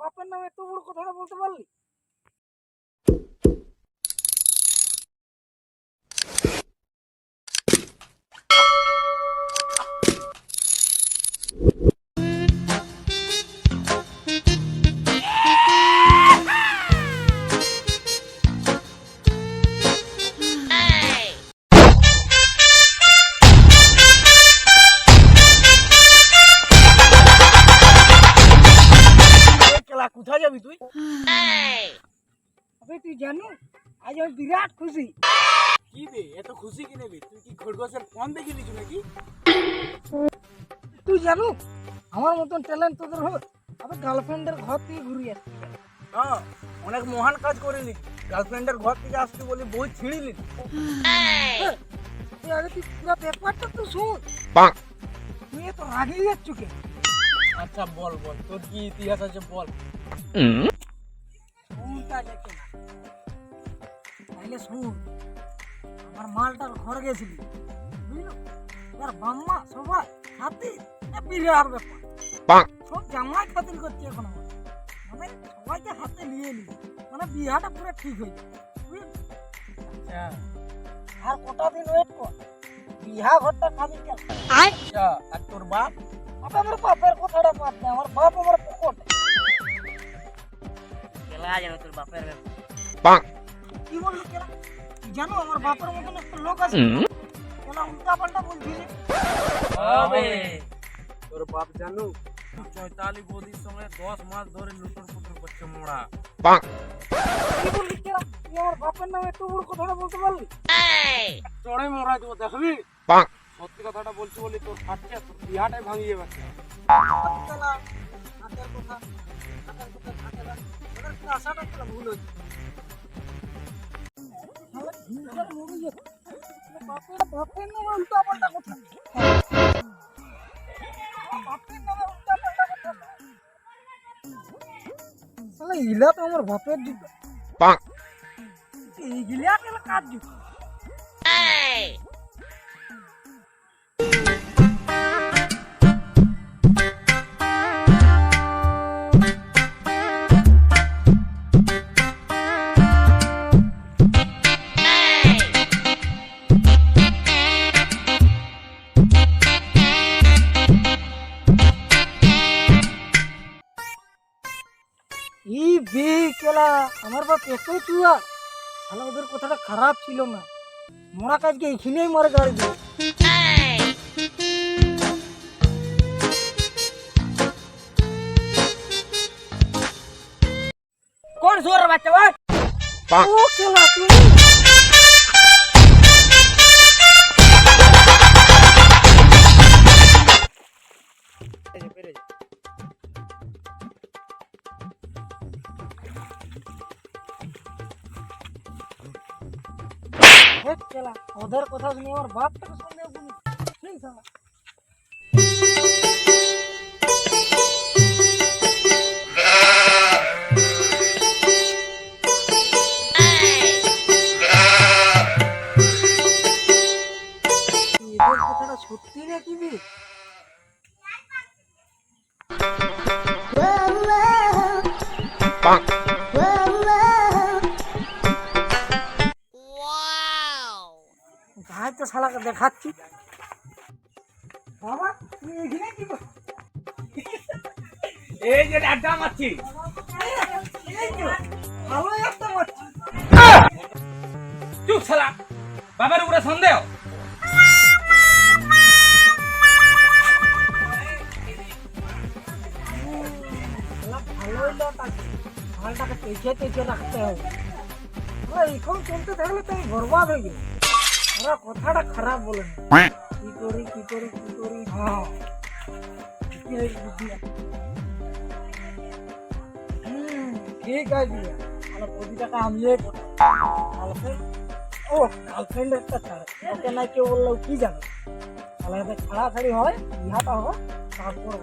বাপের নামে এত বড় কথাটা বলতে পারলি? যাবি তুই? আবে তুই জানো আজ আমি বিরাট খুশি। কি বে এত খুশি কি নেবি তুই কি খরগোশের ফোন দেখে নিছু নাকি? তুই জানো আমার মতন ট্যালেন্ট তোদের আবে গার্লফ্রেন্ডের ঘর থেকে ঘুরে আসছি হ্যাঁ অনেক মহান কাজ করিলি। গার্লফ্রেন্ডের ঘর থেকে আসতে বলি বই ছিঁড়িলি। তুই আগে তুই পুরো ব্যাপারটা তো শোন। তুই এত রাগেই যাচ্ছ কে আচ্ছা বল বল তোর কি ইতিহাস আছে বল। তাইলে শুন আমার মালটার ঘর গেছিলি বুঝলো? এবার বাম্মা সবাই হাতি বিরাট ব্যাপার। সব জামাই খাতির করছে এখন মানে সবাইকে হাতে নিয়ে নি মানে বিয়াটা পুরো ঠিক হয়ে যাবে আচ্ছা আর কটা দিন ওয়েট কর। ঘরটা খাবি আচ্ছা আর তোর বাপ? আমার বাপের কথাটা বাদ দে আমার বাপ কেলা যেন তোর বাপের ব্যাপার। কি বললি তুই জানো আমার বাপের মতন একটা লোক আছে কেন উল্টা পাল্টা বলছিলি হবে। তোর বাপ জানু চৈতালি বৌদির সঙ্গে দশ মাস ধরে লুটুর পুটুর করছে মোড়া। কি বললি কেন তুই আমার বাপের নামে এত বড় কথাটা বলতে পারলি? চড়ে মোড়া দেবো দেখবি? সত্যি কথাটা বলছি বলি তোর ফাটছে তোর বিহাটাই ভাঙিয়ে যাবে কেলা, হাতের কথা হাতের কথা থাকে না ওদের কি আশাটা কেন ভুল হয়েছে শালা হিংসার মরে যাবে। বাপের বাপের নামে উল্টা পাল্টা কথা আমার বাপের নামে উল্টা পাল্টা কথা শালা ইলা তো আমার বাপের জুতো এইগুলা কেন কাজ জুতো বে কেলা আমার বাপ এত চুয়া শালা ওদের কথাটা খারাপ ছিল না। মরা কাজকে এখানেই মরে গাড়ি কোন সুয়ার বাচ্চা ও কেলা তুই হেট কেলা ওদের কথা শুনে আমার বাপটাকে সন্দেহ করি সেই শালা। সত্যি নাকি বে দেখাচ্ছি। বাবা তুই এখানে কি এই যে আড্ডা মারছি। ভালো একটা মারছি। চুপ শালা। বাবার উপরে সন্দেহ? মালটাকে পেঁচে পেঁচে রাখতে হবে। এখন চলতে থাকলে তো আমি বরবাদ হয়ে গেল ওরা কথাটা খারাপ বলে কি করি কি করি কি করি? হ্যাঁ। ঠিক আছে। তাহলে কোটি টাকা আমিই গার্লফ্রেন্ড ও গার্লফ্রেন্ড একটা ছাড়ে। ওকে না কেউ বলল কি জানো? তাহলে এদের ছাড়াছাড়ি হয় বিহাটা হয় তারপর।